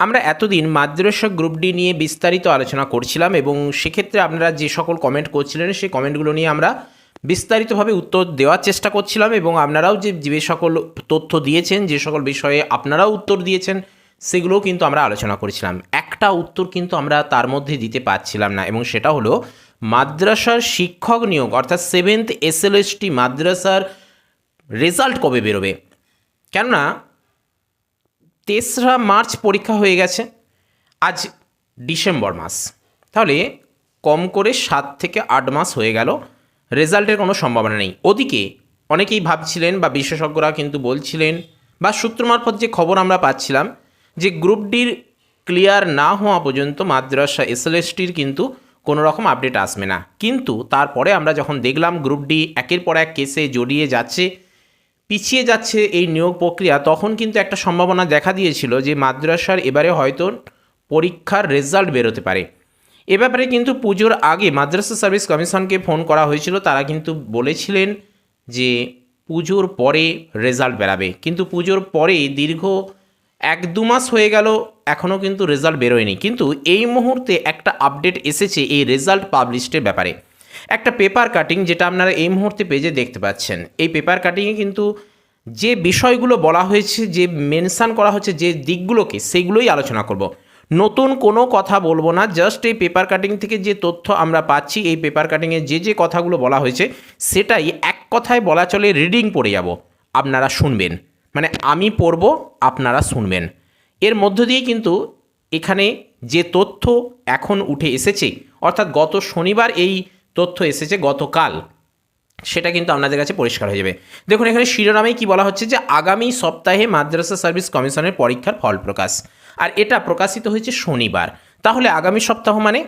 আমরা এতদিন মাদ্রাসা group D নিয়ে বিস্তারিত আলোচনা করছিলাম এবং সেক্ষেত্রে আপনারা যে সকল কমেন্ট করছিলেন, সেই কমেন্টগুলো নিয়ে আমরা বিস্তারিতভাবে উত্তর দেওয়ার চেষ্টা করছিলাম এবং আপনারাও যে যে সকল তথ্য দিয়েছেন, যে সকল বিষয়ে আপনারাও উত্তর দিয়েছেন, সেগুলোও কিন্তু আমরা আলোচনা করেছিলাম। একটা উত্তর কিন্তু আমরা তার মধ্যে দিতে পারছিলাম না এবং সেটা হলো মাদ্রাসার শিক্ষক নিয়োগ, অর্থাৎ সেভেন্থ এসএলএসটি মাদ্রাসার রেজাল্ট কবে বেরোবে? কেননা তেসরা মার্চ পরীক্ষা হয়ে গেছে। আজ ডিসেম্বর মাস। তাহলে কম করে সাত থেকে আট মাস হয়ে গেল। রেজাল্টের কোনো সম্ভাবনা নেই। ওদিকে অনেকেই ভাবছিলেন বা বিশেষজ্ঞরা কিন্তু বলছিলেন বা সূত্র মারফত যে খবর আমরা পাচ্ছিলাম যে গ্রুপ ডির ক্লিয়ার না হওয়া পর্যন্ত মাদ্রাসা এসএলএসটির কিন্তু কোনো রকম আপডেট আসবে না। কিন্তু তারপরে আমরা যখন দেখলাম গ্রুপ ডি একের পর এক কেসে জড়িয়ে যাচ্ছে পিছিয়ে যাচ্ছে এই নিয়োগ প্রক্রিয়া, তখন কিন্তু একটা সম্ভাবনা দেখা দিয়েছিল যে মাদ্রাসার এবারে হয়তো পরীক্ষার রেজাল্ট বেরোতে পারে। এ ব্যাপারে কিন্তু পুজোর আগে মাদ্রাসা সার্ভিস কমিশনকে ফোন করা হয়েছিল, তারা কিন্তু বলেছিলেন যে পুজোর পরে রেজাল্ট বেরাবে। কিন্তু পুজোর পরে দীর্ঘ এক দু মাস হয়ে গেল এখনও কিন্তু রেজাল্ট বেরোয়নি। কিন্তু এই মুহূর্তে একটা আপডেট এসেছে এই রেজাল্ট পাবলিশের ব্যাপারে। একটা পেপার কাটিং যেটা আপনারা এই মুহূর্তে পেজে দেখতে পাচ্ছেন। এই পেপার কাটিংয়ে কিন্তু যে বিষয়গুলো বলা হয়েছে, যে মেনশান করা হচ্ছে, যে দিকগুলোকে সেগুলোই আলোচনা করব। নতুন কোনো কথা বলব না জাস্ট এই পেপার কাটিং থেকে যে তথ্য আমরা পাচ্ছি, এই পেপার কাটিংয়ে যে যে কথাগুলো বলা হয়েছে, সেটাই এক কথায় বলা চলে রিডিং পড়ে যাব। আপনারা শুনবেন। মানে আমি পড়ব, আপনারা শুনবেন। এর মধ্য দিয়ে কিন্তু এখানে যে তথ্য এখন উঠে এসেছে, অর্থাৎ গত শনিবার এই তথ্য এসেছে গতকাল, সেটা কিন্তু আপনাদের কাছে পরিষ্কার হয়ে যাবে। দেখুন, এখানে শিরোনামেই কি বলা হচ্ছে যে আগামী সপ্তাহে মাদ্রাসা সার্ভিস কমিশনের পরীক্ষার ফল প্রকাশ। আর এটা প্রকাশিত হয়েছে শনিবার। তাহলে আগামী সপ্তাহ মানে?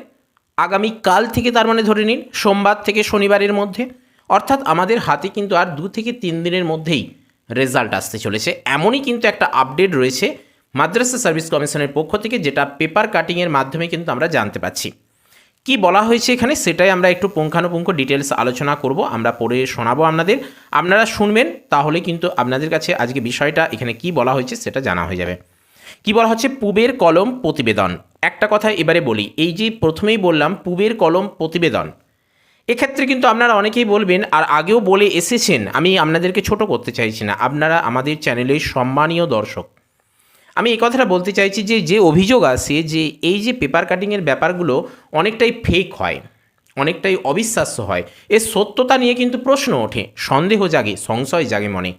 আগামী কাল থেকে তার মানে ধরে নিন, সোমবার থেকে শনিবারের মধ্যে। অর্থাৎ আমাদের হাতে কিন্তু আর দু থেকে তিন দিনের মধ্যেই রেজাল্ট আসতে চলেছে। এমনই কিন্তু একটা আপডেট রয়েছে মাদ্রাসা সার্ভিস কমিশনের পক্ষ থেকে, যেটা পেপার কাটিংয়ের মাধ্যমে কিন্তু আমরা জানতে পাচ্ছি। কি বলা হয়েছে এখানে, সেটাই আমরা একটু পুঙ্খানুপুঙ্খ ডিটেলস আলোচনা করব, আমরা পড়ে শোনাবো আপনাদের। আপনারা শুনবেন, তাহলে কিন্তু আপনাদের কাছে আজকে বিষয়টা এখানে কি বলা হয়েছে সেটা জানা হয়ে যাবে। কি বলা হচ্ছে? পুবের কলম প্রতিবেদন। একটা কথা এবারে বলি, এই যে প্রথমেই বললাম, পুবের কলম প্রতিবেদন। এক্ষেত্রে কিন্তু আপনারা অনেকেই বলবেন, আর আগেও বলে এসেছেন, আমি আপনাদেরকে ছোট করতে চাইছি না। আপনারা আমাদের চ্যানেলের সম্মানীয় দর্শক। আমি এই কথাটা বলতে চাইছি যে যে অভিযোগ আসে যে, এই যে পেপার কাটিংয়ের ব্যাপারগুলো অনেকটাই ফেক হয়, অনেকটাই অবিশ্বাস্য হয়, এর সত্যতা নিয়ে কিন্তু প্রশ্ন ওঠে, সন্দেহ জাগে, সংশয় জাগে মনে।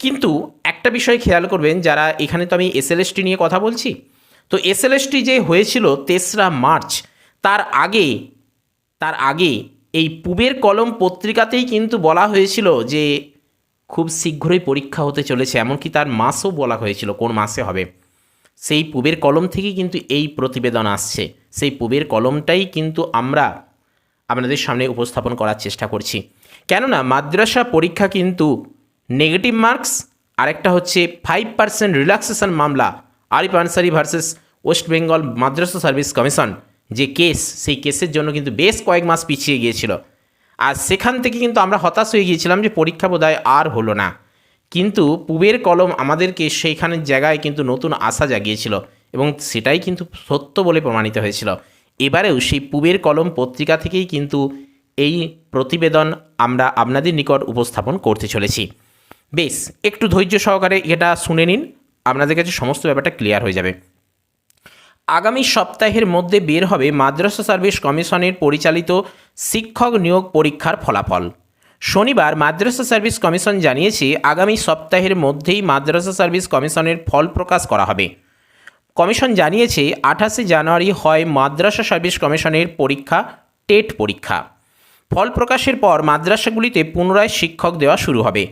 কিন্তু একটা বিষয় খেয়াল করবেন, যারা এখানে তো আমি এসএলএসটি নিয়ে কথা বলছি, তো এসএলএসটি যে হয়েছিল তেসরা মার্চ, তার আগে তার আগে এই পুবের কলম পত্রিকাতেই কিন্তু বলা হয়েছিল যে খুব শীঘ্রই পরীক্ষা হতে চলেছে, এমনকি তার মাসও বলা হয়েছিল কোন মাসে হবে। সেই পুবের কলম থেকেই কিন্তু এই প্রতিবেদন আসছে। সেই পুবের কলমটাই কিন্তু আমরা আপনাদের সামনে উপস্থাপন করার চেষ্টা করছি। কেননা মাদ্রাসা পরীক্ষা কিন্তু নেগেটিভ মার্কস আরেকটা হচ্ছে ফাইভ পার্সেন্ট রিল্যাক্সেশন মামলা Arif Ansari versus West Bengal Madrasah service commission যে কেস সেই কেসের জন্য কিন্তু বেশ কয়েক মাস পিছিয়ে গিয়েছিল। আর সেখান থেকে কিন্তু আমরা হতাশ হয়ে গিয়েছিলাম যে পরীক্ষা বোধহয় আর হলো না। কিন্তু পুবের কলম আমাদেরকে সেইখানের জায়গায় কিন্তু নতুন আশা জাগিয়েছিল এবং সেটাই কিন্তু সত্য বলে প্রমাণিত হয়েছিল। এবারেও সেই পুবের কলম পত্রিকা থেকেই কিন্তু এই প্রতিবেদন আমরা আপনাদের নিকট উপস্থাপন করতে চলেছি। বেশ, একটু ধৈর্য সহকারে এটা শুনে নিন। আপনাদের কাছে সমস্ত ব্যাপারটা ক্লিয়ার হয়ে যাবে। আগামী সপ্তাহের মধ্যে বের হবে মাদ্রাসা সার্ভিস কমিশনের পরিচালিত শিক্ষক নিয়োগ পরীক্ষার ফলাফল। শনিবার মাদ্রাসা সার্ভিস কমিশন জানিয়েছে, আগামী সপ্তাহের মধ্যেই মাদ্রাসা সার্ভিস কমিশনের ফল প্রকাশ করা হবে। কমিশন জানিয়েছে, আঠাশে জানুয়ারি হয় মাদ্রাসা সার্ভিস কমিশনের পরীক্ষা, টেট পরীক্ষা। ফল প্রকাশের পর মাদ্রাসাগুলিতে পুনরায় শিক্ষক দেওয়া শুরু হবে।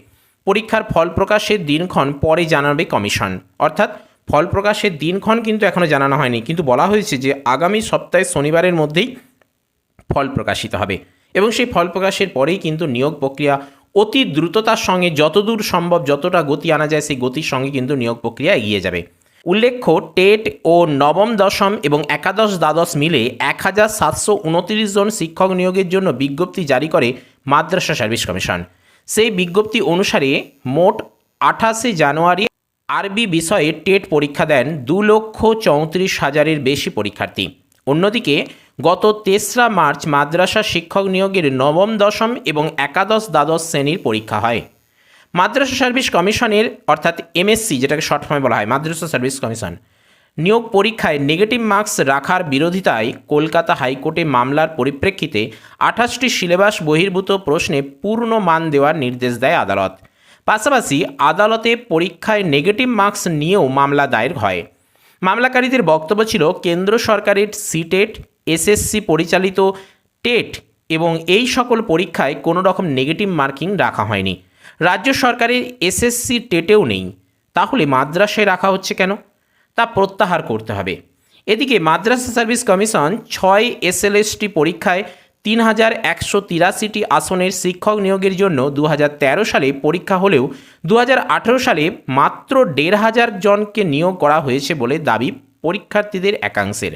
পরীক্ষার ফল প্রকাশের দিনক্ষণ পরে জানাবে কমিশন। অর্থাৎ ফল প্রকাশের দিনক্ষণ কিন্তু এখনও জানানো হয়নি। কিন্তু বলা হয়েছে যে আগামী সপ্তাহে শনিবারের মধ্যেই ফল প্রকাশিত হবে। এবং সেই ফল প্রকাশের পরেই কিন্তু নিয়োগ প্রক্রিয়া অতি দ্রুততার সঙ্গে যতদূর সম্ভব যতটা গতি আনা যায় সেই গতির সঙ্গে কিন্তু নিয়োগ প্রক্রিয়া এগিয়ে যাবে। উল্লেখ্য, টেট ও নবম দশম এবং একাদশ দ্বাদশ মিলে এক হাজার সাতশো উনতিরিশ জন শিক্ষক নিয়োগের জন্য বিজ্ঞপ্তি জারি করে মাদ্রাসা সার্ভিস কমিশন। সেই বিজ্ঞপ্তি অনুসারে মোট আঠাশে জানুয়ারি আরবি বিষয়ে টেট পরীক্ষা দেন দু লক্ষ চৌত্রিশ হাজারের বেশি পরীক্ষার্থী। অন্যদিকে, গত তেসরা মার্চ মাদ্রাসা শিক্ষক নিয়োগের নবম দশম এবং একাদশ দ্বাদশ শ্রেণির পরীক্ষা হয়। মাদ্রাসা সার্ভিস কমিশনের, অর্থাৎ এমএসসি, যেটাকে শর্ট ফর্মে বলা হয়, মাদ্রাসা সার্ভিস কমিশন, নিয়োগ পরীক্ষায় নেগেটিভ মার্কস রাখার বিরোধিতায় কলকাতা হাইকোর্টে মামলার পরিপ্রেক্ষিতে আঠাশটি সিলেবাস বহির্ভূত প্রশ্নে পূর্ণ মান দেওয়ার নির্দেশ দেয় আদালত। পাশাপাশি আদালতে পরীক্ষায় নেগেটিভ মার্কস নিয়েও মামলা দায়ের হয়। মামলাকারীদের বক্তব্য ছিল, কেন্দ্র সরকারের সিটেট, এসএসসি পরিচালিত, টেট এবং এই সকল পরীক্ষায় কোনো রকম নেগেটিভ মার্কিং রাখা হয়নি। রাজ্য সরকারের এসএসসি টেটেও নেই। তাহলে মাদ্রাসায় রাখা হচ্ছে কেন? তা প্রত্যাহার করতে হবে। এদিকে মাদ্রাসা সার্ভিস কমিশন ছয় এসএলএসটি পরীক্ষায় তিন হাজার একশো তিরাশিটি আসনের শিক্ষক নিয়োগের জন্য দু হাজার তেরো সালে পরীক্ষা হলেও দু হাজার আঠেরো সালে মাত্র দেড় হাজার জনকে নিয়োগ করা হয়েছে বলে দাবি পরীক্ষার্থীদের একাংশের।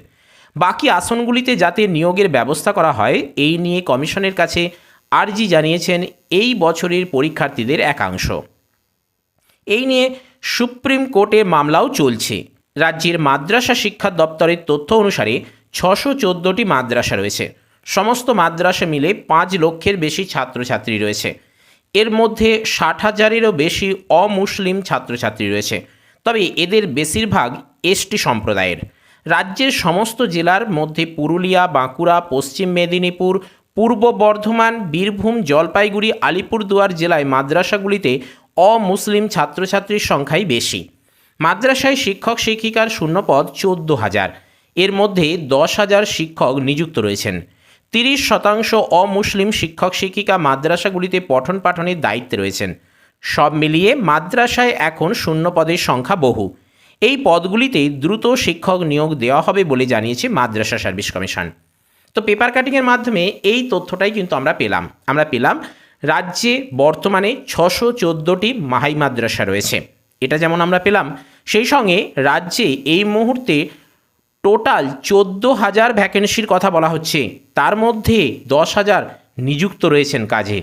বাকি আসনগুলিতে যাতে নিয়োগের ব্যবস্থা করা হয়, এই নিয়ে কমিশনের কাছে আর্জি জানিয়েছেন এই বছরের পরীক্ষার্থীদের একাংশ। এই নিয়ে সুপ্রিম কোর্টে মামলাও চলছে। রাজ্যের মাদ্রাসা শিক্ষা দপ্তরের তথ্য অনুসারে ছশো চোদ্দোটি মাদ্রাসা রয়েছে। সমস্ত মাদ্রাসা মিলে পাঁচ লক্ষের বেশি ছাত্রছাত্রী রয়েছে। এর মধ্যে ষাট হাজারেরও বেশি অমুসলিম ছাত্রছাত্রী রয়েছে। তবে এদের বেশিরভাগ এসটি সম্প্রদায়ের। রাজ্যের সমস্ত জেলার মধ্যে পুরুলিয়া, বাঁকুড়া, পশ্চিম মেদিনীপুর, পূর্ব বর্ধমান, বীরভূম, জলপাইগুড়ি, আলিপুরদুয়ার জেলায় মাদ্রাসাগুলিতে অমুসলিম ছাত্রছাত্রীর সংখ্যাই বেশি। মাদ্রাসায় শিক্ষক শিক্ষিকার শূন্যপদ চোদ্দ হাজার। এর মধ্যে দশ হাজার শিক্ষক নিযুক্ত রয়েছেন। তিরিশ শতাংশ অমুসলিম শিক্ষক, শিক্ষিকা মাদ্রাসাগুলিতে পঠন পাঠনের দায়িত্বে রয়েছেন। সব মিলিয়ে মাদ্রাসায় এখন শূন্য পদের সংখ্যা বহু। এই পদগুলিতে দ্রুত শিক্ষক নিয়োগ দেওয়া হবে বলে জানিয়েছে মাদ্রাসা সার্ভিস কমিশন। তো পেপার কাটিংয়ের মাধ্যমে এই তথ্যটাই কিন্তু আমরা পেলাম। আমরা পেলাম রাজ্যে বর্তমানে ছশো চোদ্দোটি মাহাই মাদ্রাসা রয়েছে। এটা যেমন আমরা পেলাম, সেই সঙ্গে রাজ্যে এই মুহূর্তে টোটাল চোদ্দ হাজার ভ্যাকেন্সির কথা বলা হচ্ছে। তার মধ্যে দশ হাজার নিযুক্ত রয়েছেন কাজে।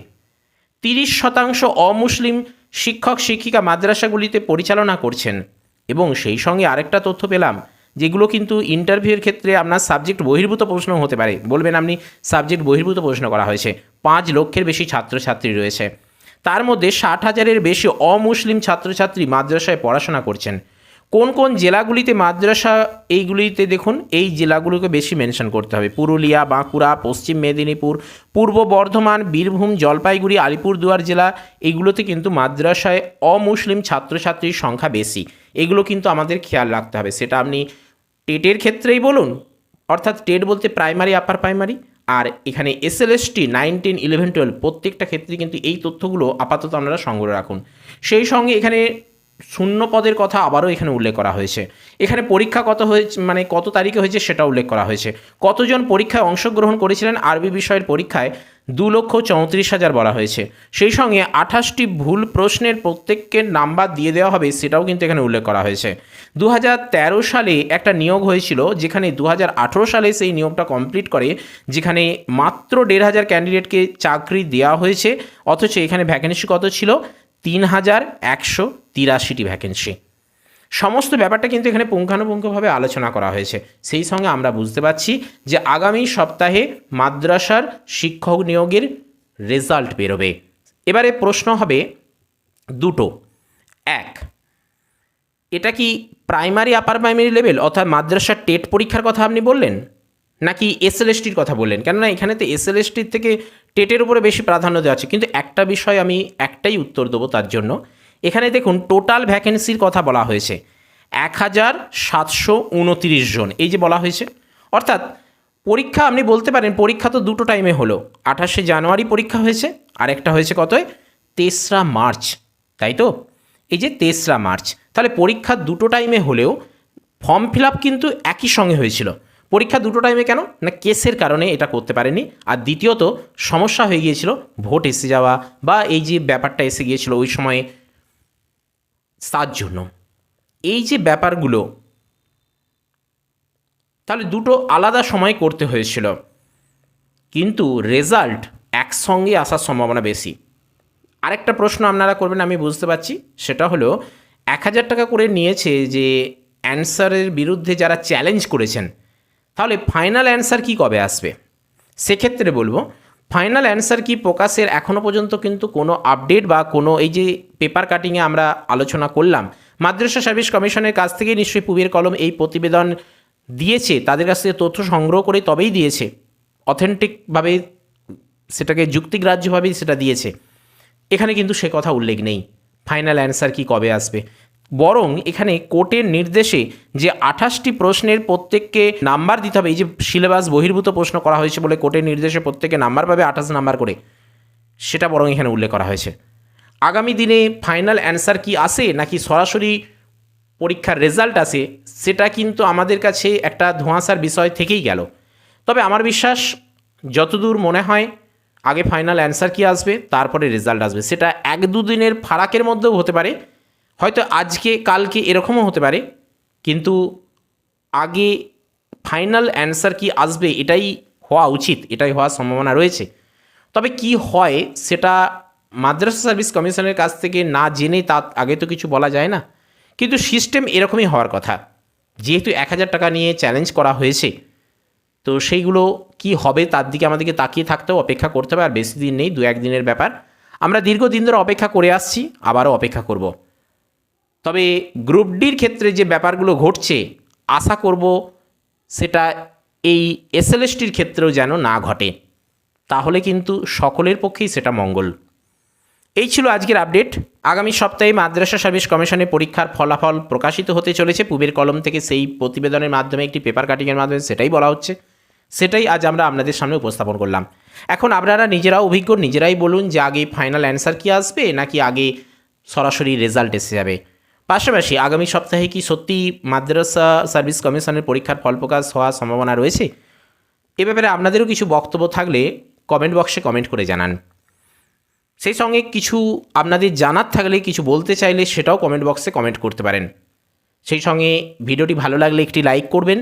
তিরিশ শতাংশ অমুসলিম শিক্ষক, শিক্ষিকা মাদ্রাসাগুলিতে পরিচালনা করছেন। এবং সেই সঙ্গে আরেকটা তথ্য পেলাম, যেগুলো কিন্তু ইন্টারভিউয়ের ক্ষেত্রে আপনার সাবজেক্ট বহির্ভূত প্রশ্ন হতে পারে। বলবেন আপনি, সাবজেক্ট বহির্ভূত প্রশ্ন করা হয়েছে। পাঁচ লক্ষের বেশি ছাত্রছাত্রী রয়েছে। তার মধ্যে ষাট হাজারের বেশি অমুসলিম ছাত্রছাত্রী মাদ্রাসায় পড়াশোনা করছেন। কোন কোন জেলাগুলিতে মাদ্রাসা এইগুলিতে দেখুন, এই জেলাগুলোকে বেশি মেনশন করতে হবে। পুরুলিয়া, বাঁকুড়া, পশ্চিম মেদিনীপুর, পূর্ব বর্ধমান, বীরভূম, জলপাইগুড়ি, আলিপুরদুয়ার জেলা, এগুলোতে কিন্তু মাদ্রাসায় অমুসলিম ছাত্রছাত্রীর সংখ্যা বেশি। এগুলো কিন্তু আমাদের খেয়াল রাখতে হবে। সেটা আপনি টেটের ক্ষেত্রেই বলুন, অর্থাৎ টেট বলতে প্রাইমারি আপার প্রাইমারি আর এখানে S SLST nine ten eleven twelve প্রত্যেকটা ক্ষেত্রে কিন্তু এই তথ্যগুলো আপাতত আপনারা সংগ্রহ রাখুন। সেই সঙ্গে এখানে শূন্য পদের কথা আবারও এখানে উল্লেখ করা হয়েছে। এখানে পরীক্ষা কত হয়েছে মানে কত তারিখে হয়েছে সেটা উল্লেখ করা হয়েছে। কতজন পরীক্ষায় অংশগ্রহণ করেছিলেন আরবি বিষয়ের পরীক্ষায়? দু লক্ষ চৌত্রিশ হাজার বলা হয়েছে। সেই সঙ্গে আঠাশটি ভুল প্রশ্নের প্রত্যেককে নাম্বার দিয়ে দেওয়া হবে সেটাও কিন্তু এখানে উল্লেখ করা হয়েছে। দু হাজার তেরো সালে একটা নিয়োগ হয়েছিল, যেখানে দু হাজার আঠেরো সালে সেই নিয়োগটা কমপ্লিট করে, যেখানে মাত্র দেড় হাজার ক্যান্ডিডেটকে চাকরি দেওয়া হয়েছে, অথচ এখানে ভ্যাকেন্সি কত ছিল? তিন হাজার একশো তিরাশিটি ভ্যাকেন্সি সমস্ত ব্যাপারটা কিন্তু এখানে পুঙ্খানুপুঙ্খভাবে আলোচনা করা হয়েছে। সেই সঙ্গে আমরা বুঝতে পারছি যে আগামী সপ্তাহে মাদ্রাসার শিক্ষক নিয়োগের রেজাল্ট বেরোবে। এবারে প্রশ্ন হবে দুটো। এক, এটা কি প্রাইমারি আপার প্রাইমারি লেভেল অর্থাৎ মাদ্রাসার টেট পরীক্ষার কথা আপনি বললেন? নাকি এসএলএসটির কথা বললেন? কেননা এখানে তো এসএলএসটির থেকে টেটের উপরে বেশি প্রাধান্য দেওয়া আছে। কিন্তু একটা বিষয় আমি একটাই উত্তর দেবো তার জন্য। এখানে দেখুন টোটাল ভ্যাকেন্সির কথা বলা হয়েছে। এক হাজার সাতশো উনতিরিশ জন, এই যে বলা হয়েছে। অর্থাৎ পরীক্ষা, আপনি বলতে পারেন পরীক্ষা তো দুটো টাইমে হলো। আঠাশে জানুয়ারি পরীক্ষা হয়েছে আর একটা হয়েছে কতই তেসরা মার্চ, তাই তো? এই যে তেসরা মার্চ, তাহলে পরীক্ষা দুটো টাইমে হলেও ফর্ম ফিল আপ কিন্তু একই সঙ্গে হয়েছিল। পরীক্ষা দুটো টাইমে কেন? না কেসের কারণে এটা করতে পারেনি। আর দ্বিতীয়ত, সমস্যা হয়ে গিয়েছিল ভোট এসে যাওয়া বা এই যে ব্যাপারটা এসে গিয়েছিল ওই সময়ে তার জন্য। এই যে ব্যাপারগুলো, তাহলে দুটো আলাদা সময় করতে হয়েছিল। কিন্তু রেজাল্ট একসঙ্গে আসার সম্ভাবনা বেশি। আরেকটা প্রশ্ন আপনারা করবেন, আমি বুঝতে পারছি। সেটা হলো, এক হাজার টাকা করে নিয়েছে যে অ্যান্সারের বিরুদ্ধে যারা চ্যালেঞ্জ করেছেন তাহলে ফাইনাল অ্যান্সার কি কবে আসবে? সেক্ষেত্রে বলব ফাইনাল অ্যান্সার কি প্রকাশের এখনও পর্যন্ত কিন্তু কোনো আপডেট বা কোনো এই যে পেপার কাটিংয়ে আমরা আলোচনা করলাম, মাদ্রাসা সার্ভিস কমিশনের কাছ থেকে নিশ্চয়ই পুবের কলম এই প্রতিবেদন দিয়েছে, তাদের কাছ থেকে তথ্য সংগ্রহ করে তবেই দিয়েছে অথেন্টিকভাবে সেটাকে যুক্তিগ্রাহ্যভাবেই সেটা দিয়েছে। এখানে কিন্তু সে কথা উল্লেখ নেই ফাইনাল অ্যান্সার কি কবে আসবে? বরং এখানে কোর্টের নির্দেশে যে আঠাশটি প্রশ্নের প্রত্যেককে নাম্বার দিতে হবে, এই যে সিলেবাস বহির্ভূত প্রশ্ন করা হয়েছে বলে কোর্টের নির্দেশে প্রত্যেকে নাম্বার পাবে আঠাশ নাম্বার করে, সেটা বরং এখানে উল্লেখ করা হয়েছে। আগামী দিনে ফাইনাল অ্যান্সার কি আসে নাকি সরাসরি পরীক্ষার রেজাল্ট আসে সেটা কিন্তু আমাদের কাছে একটা ধোঁয়াশার বিষয় থেকেই গেল। তবে আমার বিশ্বাস, যতদূর মনে হয়, আগে ফাইনাল অ্যান্সার কি আসবে, তারপরে রেজাল্ট আসবে, সেটা এক দুদিনের ফারাকের মধ্যেও হতে পারে। হয়তো আজকে, কালকে এরকমও হতে পারে, কিন্তু আগে ফাইনাল অ্যান্সার কি আসবে এটাই হওয়া উচিত, এটাই হওয়ার সম্ভাবনা রয়েছে। তবে কি হয় সেটা মাদ্রাসা সার্ভিস কমিশনের কাছ থেকে না জেনে তা আগে তো কিছু বলা যায় না, কিন্তু সিস্টেম এরকমই হওয়ার কথা। যেহেতু এক হাজার টাকা নিয়ে চ্যালেঞ্জ করা হয়েছে, তো সেইগুলো কি হবে তার দিকে আমাদেরকে তাকিয়ে থাকতেও অপেক্ষা করতে হবে, আর বেশি দিন নেই দু একদিনের ব্যাপার। আমরা দীর্ঘদিন ধরে অপেক্ষা করে আসছি, আবারও অপেক্ষা করব। তবে গ্রুপ ডির ক্ষেত্রে যে ব্যাপারগুলো ঘটছে, আশা করব সেটা এই এসএলএসটির ক্ষেত্রেও যেন না ঘটে। তাহলে কিন্তু সকলের পক্ষেই সেটা মঙ্গল। এই ছিল আজকের আপডেট। আগামী সপ্তাহে মাদ্রাসা সার্ভিস কমিশনের পরীক্ষার ফলাফল প্রকাশিত হতে চলেছে। পুবের কলম থেকে সেই প্রতিবেদনের মাধ্যমে, একটি পেপার কাটিংয়ের মাধ্যমে সেটাই বলা হচ্ছে। সেটাই আজ আমরা আপনাদের সামনে উপস্থাপন করলাম। এখন আপনারা নিজেরাও অভিজ্ঞ, নিজেরাই বলুন যে আগে ফাইনাল অ্যান্সার কি আসবে, নাকি আগে সরাসরি রেজাল্ট এসে যাবে। পাশাপাশি আগামী সপ্তাহে কি সত্যি মাদ্রাসা সার্ভিস কমিশনের পরীক্ষার ফল প্রকাশ হওয়ার সম্ভাবনা রয়েছে? এ ব্যাপারে আপনাদেরও কিছু বক্তব্য থাকলে কমেন্ট বক্সে কমেন্ট করে জানান। সেই সঙ্গে কিছু আপনাদের জানার থাকলে, কিছু বলতে চাইলে সেটাও কমেন্ট বক্সে কমেন্ট করতে পারেন। সেই সঙ্গে ভিডিওটি ভালো লাগলে একটি লাইক করবেন।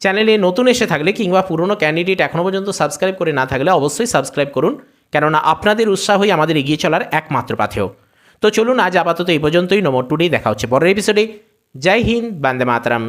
চ্যানেলে নতুন এসে থাকলে কিংবা পুরনো ক্যান্ডিডেট এখনও পর্যন্ত সাবস্ক্রাইব করে না থাকলে অবশ্যই সাবস্ক্রাইব করুন। কেননা আপনাদের উৎসাহই আমাদের এগিয়ে চলার একমাত্র পাথেয়। তো চলুন আজ আপাতত এই পর্যন্তই। নম্বর টুডেই দেখা হচ্ছে পরের এপিসোডে জয় হিন্দ, বান্দে মাতরম।